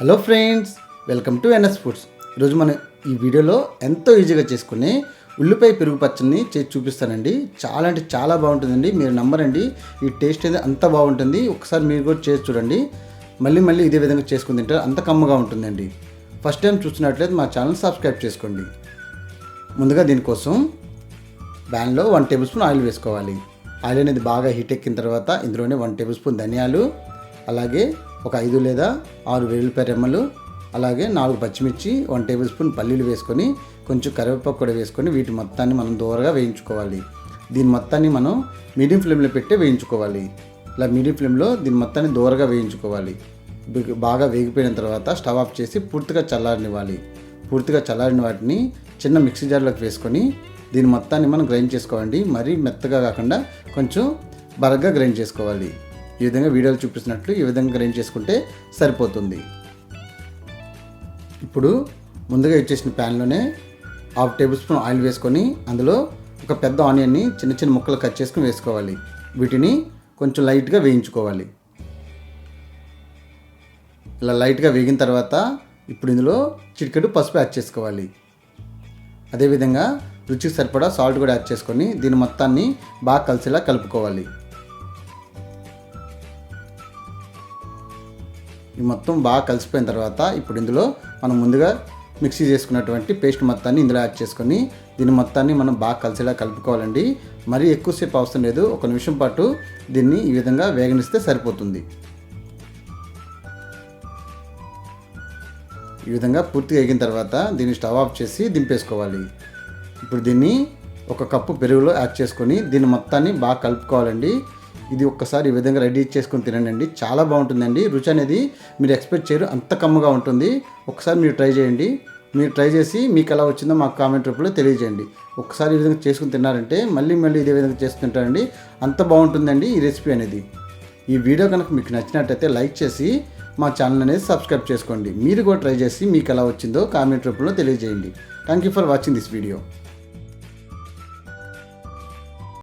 Hello friends welcome to NS foods. ఈరోజు మనం ఈ వీడియోలో ఎంతో ఈజీగా చేసుకుని ఉల్లిపాయ పెరుగు పచ్చడిని చేసి చూపిస్తానండి. చాలా అంటే చాలా బాగుంటుందండి. మీరు నమ్మరండి. ఈ టేస్ట్ అయితే అంత బాగుంటుంది. ఒకసారి మీరు కూడా చేసి చూడండి. మళ్ళీ మళ్ళీ ఇదే విధంగా చేసుకుని తింటారు అంత కమ్మగా ఉంటుందండి. ఫస్ట్ టైం చూస్తున్నట్లయితే మా ఛానల్ సబ్స్క్రైబ్ చేసుకోండి. ముందుగా దీనికోసం ప్యాన్లో వన్ టేబుల్ స్పూన్ ఆయిల్ వేసుకోవాలి. ఆయిల్ అనేది బాగా హీట్ ఎక్కిన తర్వాత ఇందులోనే వన్ టేబుల్ స్పూన్ ధనియాలు అలాగే ఒక ఐదు లేదా ఆరు వెల్లుల్లిపాయ రెమ్మలు అలాగే నాలుగు పచ్చిమిర్చి వన్ టేబుల్ స్పూన్ పల్లీలు వేసుకొని కొంచెం కరివేపాకు కూడా వేసుకొని వీటి మొత్తాన్ని మనం దూరగా వేయించుకోవాలి. దీని మొత్తాన్ని మనం మీడియం ఫ్లేమ్లో పెట్టి వేయించుకోవాలి. ఇలా మీడియం ఫ్లేమ్లో దీని మొత్తాన్ని దూరగా వేయించుకోవాలి. బాగా వేగిపోయిన తర్వాత స్టవ్ ఆఫ్ చేసి పూర్తిగా చల్లారనివ్వాలి. పూర్తిగా చల్లారిన వాటిని చిన్న మిక్సీ జార్లోకి వేసుకొని దీని మొత్తాన్ని మనం గ్రైండ్ చేసుకోవాలి మరీ మెత్తగా కాకుండా కొంచెం బరగ్గా గ్రైండ్ చేసుకోవాలి. ఈ విధంగా వీడియోలు చూపిస్తున్నట్లు ఈ విధంగా గ్రైండ్ చేసుకుంటే సరిపోతుంది. ఇప్పుడు ముందుగా ఇచ్చేసిన ప్యాన్లోనే హాఫ్ టేబుల్ స్పూన్ ఆయిల్ వేసుకొని అందులో ఒక పెద్ద ఆనియన్ని చిన్న చిన్న ముక్కలు కట్ చేసుకుని వేసుకోవాలి. వీటిని కొంచెం లైట్గా వేయించుకోవాలి. ఇలా లైట్గా వేగిన తర్వాత ఇప్పుడు ఇందులో చిటికెడు పసుపు యాడ్ చేసుకోవాలి. అదేవిధంగా రుచికి సరిపడా సాల్ట్ కూడా యాడ్ చేసుకొని దీని మొత్తాన్ని బాగా కలిసేలా కలుపుకోవాలి. ఈ మొత్తం బాగా కలిసిపోయిన తర్వాత ఇప్పుడు ఇందులో మనం ముందుగా మిక్సీ చేసుకున్నటువంటి పేస్ట్ మొత్తాన్ని ఇందులో యాడ్ చేసుకొని దీని మొత్తాన్ని మనం బాగా కలిసేలా కలుపుకోవాలండి. మరీ ఎక్కువసేపు అవసరం లేదు. ఒక నిమిషం పాటు దీన్ని ఈ విధంగా వేగనిస్తే సరిపోతుంది. ఈ విధంగా పూర్తిగా ఎగిన తర్వాత దీన్ని స్టవ్ ఆఫ్ చేసి దింపేసుకోవాలి. ఇప్పుడు దీన్ని ఒక కప్పు పెరుగులో యాడ్ చేసుకొని దీని మొత్తాన్ని బాగా కలుపుకోవాలండి. ఇది ఒక్కసారి ఈ విధంగా రెడీ చేసుకొని తినండి. చాలా బాగుంటుందండి. రుచి అనేది మీరు ఎక్స్పెక్ట్ చేయరు. అంత కమ్మగా ఉంటుంది. ఒకసారి మీరు ట్రై చేయండి. మీరు ట్రై చేసి మీకు ఎలా వచ్చిందో మాకు కామెంట్ రూపంలో తెలియజేయండి. ఒకసారి ఈ విధంగా చేసుకుని తిన్నారంటే మళ్ళీ మళ్ళీ ఇదే విధంగా చేసుకుంటారండి అంత బాగుంటుందండి ఈ రెసిపీ అనేది. ఈ వీడియో కనుక మీకు నచ్చినట్టయితే లైక్ చేసి మా ఛానల్ అనేది సబ్స్క్రైబ్ చేసుకోండి. మీరు కూడా ట్రై చేసి మీకు ఎలా వచ్చిందో కామెంట్ రూపంలో తెలియజేయండి. Thank you for watching this video